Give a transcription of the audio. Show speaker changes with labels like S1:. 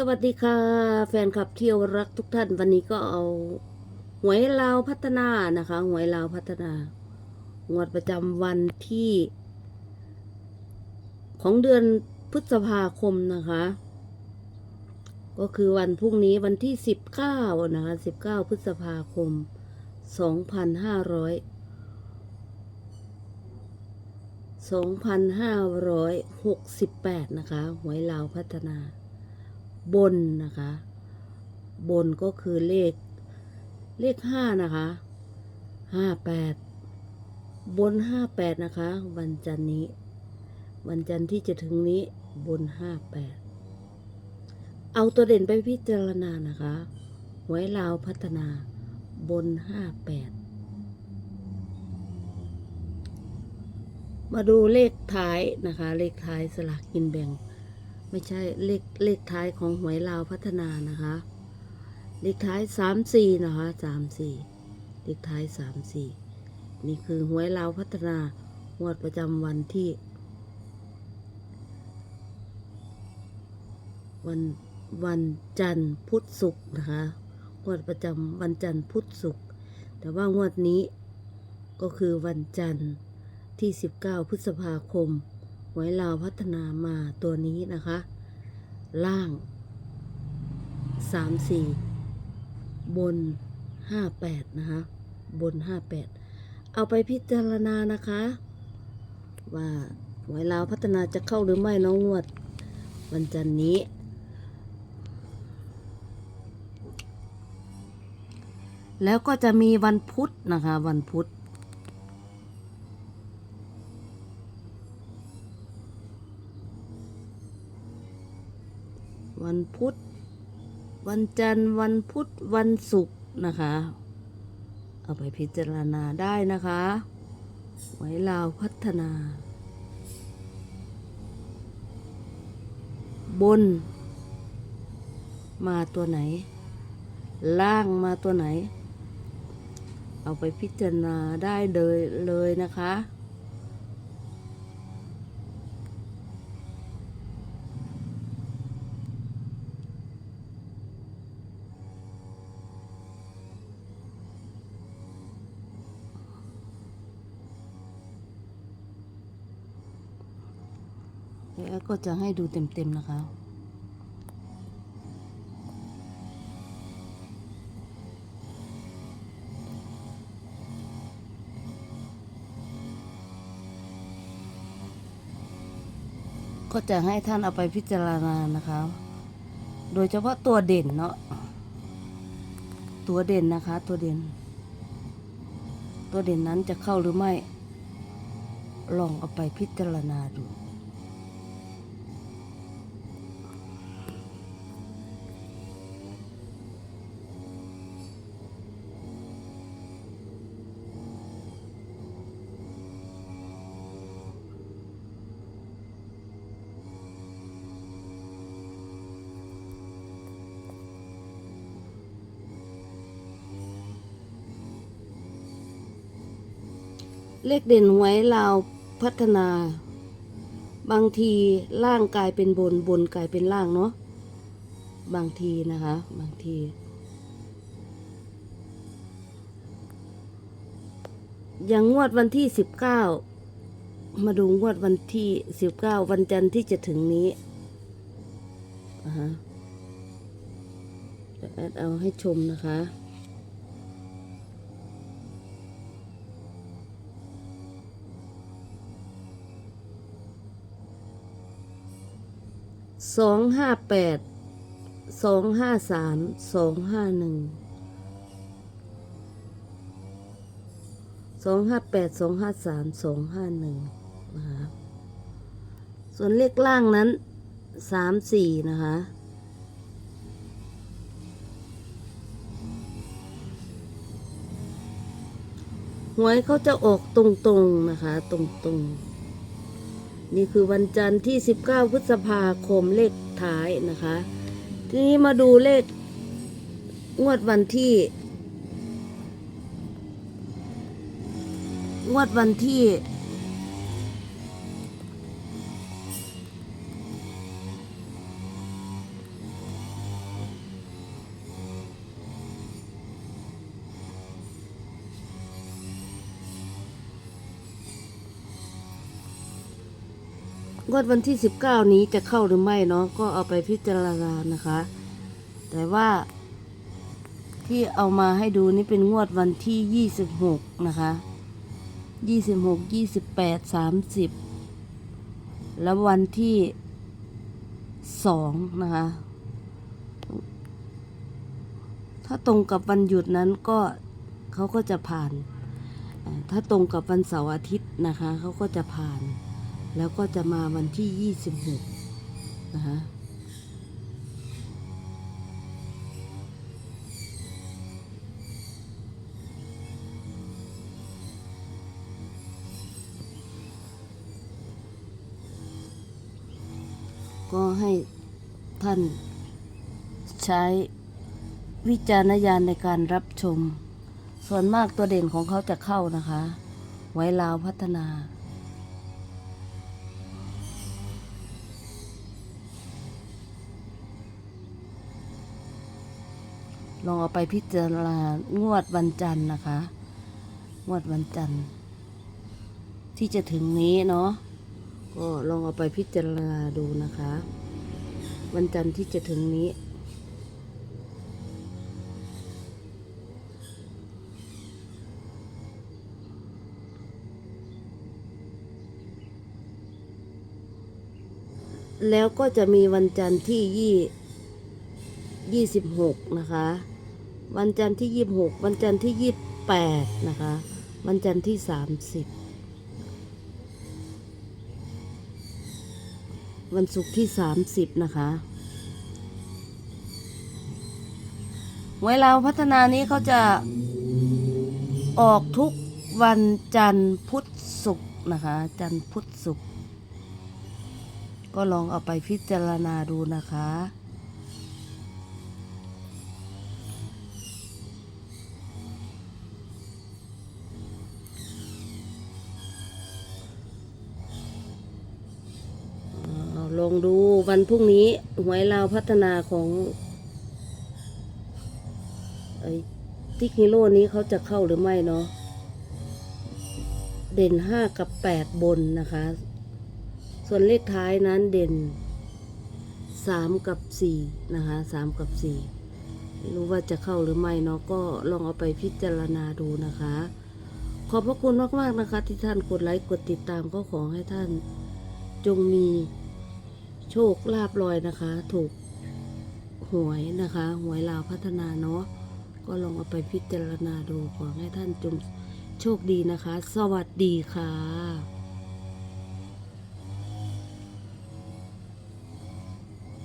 S1: สวัสดีค่ะ แฟนคลับเที่ยวรักทุกท่านวันนี้ก็เอาหวยลาวพัฒนานะคะหวยลาวพัฒนางวดประจำวันที่ ของเดือนพฤษภาคมนะคะ ก็คือวันพรุ่งนี้วันที่สิบเก้านะคะสิบเก้าพฤษภาคมสองพันห้าร้อยสองพันห้าร้อยหกสิบแปดนะคะหวยลาวพัฒนา บนนะคะ บนก็คือเลข เลขห้านะคะห้าแปดบนห้าแปดนะคะ วันจันนี้ วันจันที่จะถึงนี้บนห้าแปดเอาตัวเด่นไปพิจารณานะคะหวยลาวพัฒนาบนห้าแปดมาดูเลขท้ายนะคะ เลขท้ายสลากกินแบ่ง ไม่ใช่เลขเลขท้ายของหวยลาวพัฒนานะคะ เลขท้ายสามสี่นะคะสามสี่เลขท้ายสามสี่นี่คือหวยลาวพัฒนางวดประจำวันที่ วันวันจันทร์พุธศุกร์นะคะงวดประจำวันจันทร์พุธศุกร์แต่ว่างวดนี้ก็คือวันจันทร์ที่ 19 พฤษภาคม หวยลาวพัฒนามาตัวนี้นะคะ ล่าง 3 4 บน 58 นะคะ บน 58 เอาไปพิจารณานะคะ ว่าหวยลาวพัฒนาจะเข้าหรือไม่น้องงวด วันจันนี้แล้วก็จะมีวันพุธนะคะ วันพุธ วันพุธ วันจันทร์ วันพุธ วันศุกร์นะคะ เอาไปพิจารณาได้นะคะ ไว้ลาวพัฒนา บน มาตัวไหน ล่างมาตัวไหน เอาไปพิจารณาได้เลยเลยนะคะ แล้วก็จะให้ดูเต็มๆนะคะ ก็จะให้ท่านเอาไปพิจารณานะคะ โดยเฉพาะตัวเด่นเนาะ ตัวเด่นนะคะ ตัวเด่น ตัวเด่นนั้นจะเข้าหรือไม่ ลองเอาไปพิจารณาดู เลขเด่นหวยลาพัฒนา บางทีล่างกลายเป็นบนบนกลายเป็นล่างเนาะบางทีนะคะ บางที อย่างงวดวันที่สิบเก้ามาดูงวดวันที่สิบเก้าวันจันทร์ที่จะถึงนี้อ่าฮะจะแอดเอาให้ชมนะคะ สองห้าแปดสองห้าสามสองห้าหนึ่งสองห้าแปดสองห้าสามสองห้าหนึ่งนะคะส่วนเลขล่างนั้นสามสี่นะคะหวยเขาจะออกตรงๆนะคะ ตรงๆ นี่คือวันจันทร์ที่ 19 พฤษภาคมเลขท้ายนะคะ ทีนี้มาดูเลขงวดวันที่ งวดวันที่ งวดวันที่ 19 นี้จะเข้าหรือไม่เนาะก็เอาไปพิจารณานะคะ แต่ว่าที่เอามาให้ดูนี่เป็นงวดวันที่ 26 นะคะ 26 28 30 แล้ววันที่ 2 นะคะ ถ้าตรงกับวันหยุดนั้นก็เขาก็จะผ่าน ถ้าตรงกับวันเสาร์อาทิตย์นะคะ เขาก็จะผ่าน แล้วก็จะมาวันที่ 26 นะคะก็ให้ท่านใช้วิจารณญาณในการรับชม ส่วนมากตัวเด่นของเขาจะเข้านะคะ ไว้ลาวพัฒนา ลองเอาไปพิจารณางวดวันจันทร์นะคะ งวดวันจันทร์ ที่จะถึงนี้เนาะก็ลองเอาไปพิจารณาดูนะคะ วันจันทร์ที่จะถึงนี้ แล้วก็จะมีวันจันทร์ที่ยี่ยี่สิบหกนะคะ วันจันทร์ที่ยี่สิบหกวันจันทร์ที่ยี่สิบแปดนะคะ วันจันทร์ที่สามสิบวันศุกร์ที่30นะคะหวยลาวพัฒนานี้เขาจะออกทุกวันจันทร์พุธศุกร์นะคะ จันทร์พุธศุกร์ก็ลองเอาไปพิจารณาดูนะคะ ดูวันพรุ่งนี้หวยลาวพัฒนาของไอ้ติ๊กฮีโร่นี้เขาจะเข้าหรือไม่เนาะเด่นห้ากับแปดบนนะคะ ส่วนเลขท้ายนั้นเด่นสามกับสี่นะคะสามกับสี่ไม่รู้ว่าจะเข้าหรือไม่เนาะก็ลองเอาไปพิจารณาดูนะคะ ขอบพระคุณมากๆนะคะ ที่ท่านกดไลค์กดติดตามก็ขอให้ท่านจงมี โชคลาบลอยนะคะ ถูกหวยนะคะ หวยลาวพัฒนาเนาะก็ลองเอาไปพิจารณาดูขอให้ท่านจงโชคดีนะคะ สวัสดีค่ะ